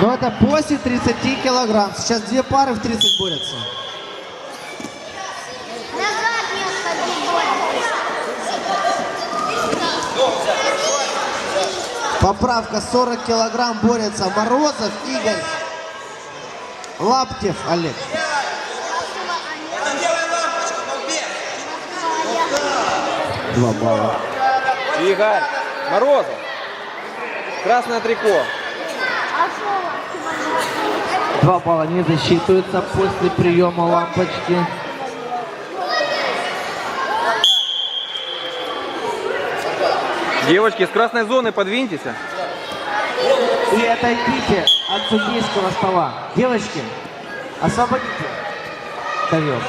Но это после 30 килограмм. Сейчас две пары в 30 борются. Поправка 40 килограмм борется Морозов Игорь. Лаптев Олег. Два балла. Игорь, Морозов. Красное трико. Два балла не засчитываются после приема лампочки. Девочки, с красной зоны подвиньтесь. И отойдите от судейского стола. Девочки, освободите ковер.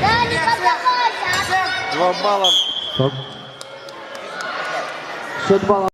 Да, не поддавайся! Два балла. Счет балла